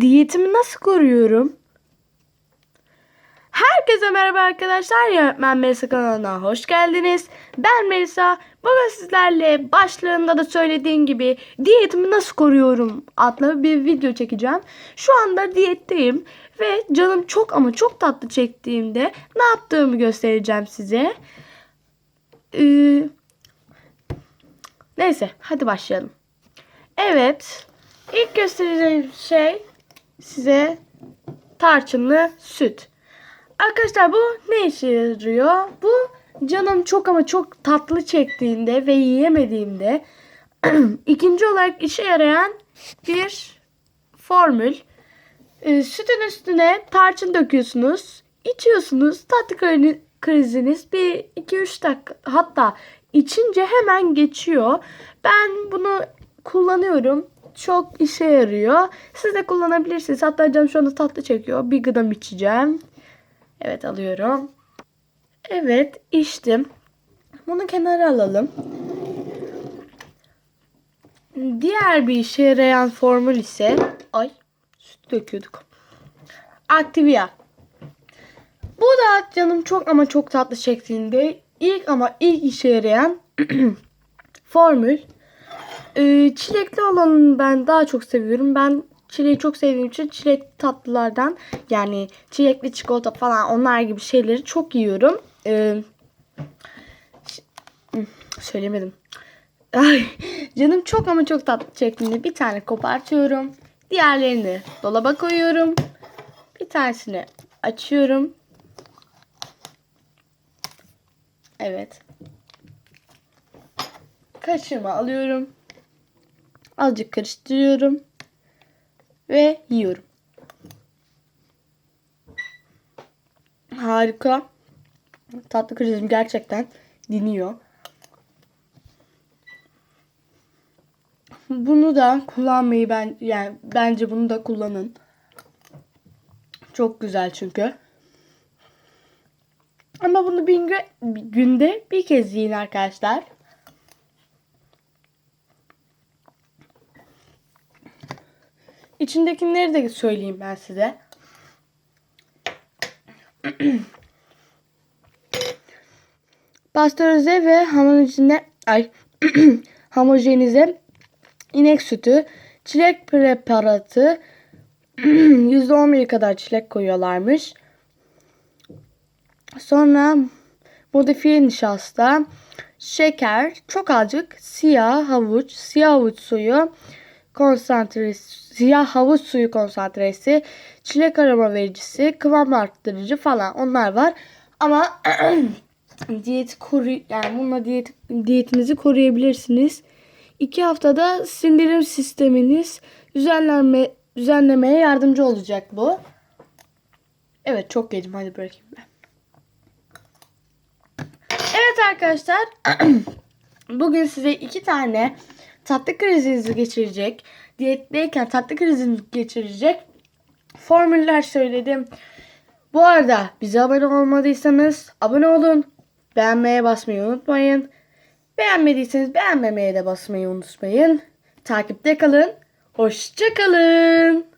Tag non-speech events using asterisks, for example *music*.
Diyetimi nasıl koruyorum? Herkese merhaba arkadaşlar. Yönetmen Melisa kanalına hoş geldiniz. Ben Melisa. Bugün sizlerle başlığında da söylediğim gibi diyetimi nasıl koruyorum adlı bir video çekeceğim. Şu anda diyetteyim ve canım çok ama çok tatlı çektiğimde ne yaptığımı göstereceğim size. Ee, neyse hadi başlayalım. Evet. ilk göstereceğim şey size tarçınlı süt. Arkadaşlar bu ne işe yarıyor? Bu canım çok ama çok tatlı çektiğinde ve yiyemediğimde *clears throat* ikinci olarak işe yarayan bir formül. Ee, sütün üstüne tarçın döküyorsunuz. içiyorsunuz. Tatlı kri- kriziniz bir 2-3 dakika hatta içince hemen geçiyor. Ben bunu kullanıyorum. Çok işe yarıyor. Siz de kullanabilirsiniz. Hatta canım şu anda tatlı çekiyor. Bir gıdam içeceğim. Evet alıyorum. Evet içtim. Bunu kenara alalım. Diğer bir işe yarayan formül ise ay süt döküyorduk. Activia. Bu da canım çok ama çok tatlı çektiğinde ilk ama ilk işe yarayan *clears throat* formül. Ee, çilekli olanı ben daha çok seviyorum. Ben çileği çok sevdiğim için çilek tatlılardan yani çilekli çikolata falan onlar gibi şeyleri çok yiyorum. Hmm, söylemedim. *laughs* Ay, canım çok ama çok tatlı çektiğinde bir tane kopartıyorum. Diğerlerini dolaba koyuyorum. Bir tanesini açıyorum. Evet. Kaşığımı alıyorum. Azıcık karıştırıyorum. Ve yiyorum. Harika. Tatlı krizim gerçekten diniyor. Bunu da kullanmayı ben yani bence bunu da kullanın. Çok güzel çünkü. Ama bunu bir gün, bir günde bir kez yiyin arkadaşlar. İçindekileri de söyleyeyim ben size. *clears throat* Pastörize ve homojenize ay *clears throat* homojenize inek sütü, çilek preparatı *clears throat* %11 kadar çilek koyuyorlarmış. Sonra modifiye nişasta, şeker, çok azıcık siyah havuç, siyah havuç suyu, konsantresi, siyah havuç suyu konsantresi, çilek aroma vericisi, kıvam arttırıcı falan onlar var. Ama *clears throat* diyet koru yani bununla diyet diyetinizi koruyabilirsiniz. İki haftada sindirim sisteminiz düzenlenme düzenlemeye yardımcı olacak bu. Evet çok yedim hadi bırakayım ben. Evet arkadaşlar *clears throat* bugün size iki tane tatlı krizinizi geçirecek diyetteyken tatlı krizini geçirecek formüller söyledim. Bu arada bize abone olmadıysanız abone olun. Beğenmeye basmayı unutmayın. Beğenmediyseniz beğenmemeye de basmayı unutmayın. Takipte kalın. Hoşça kalın.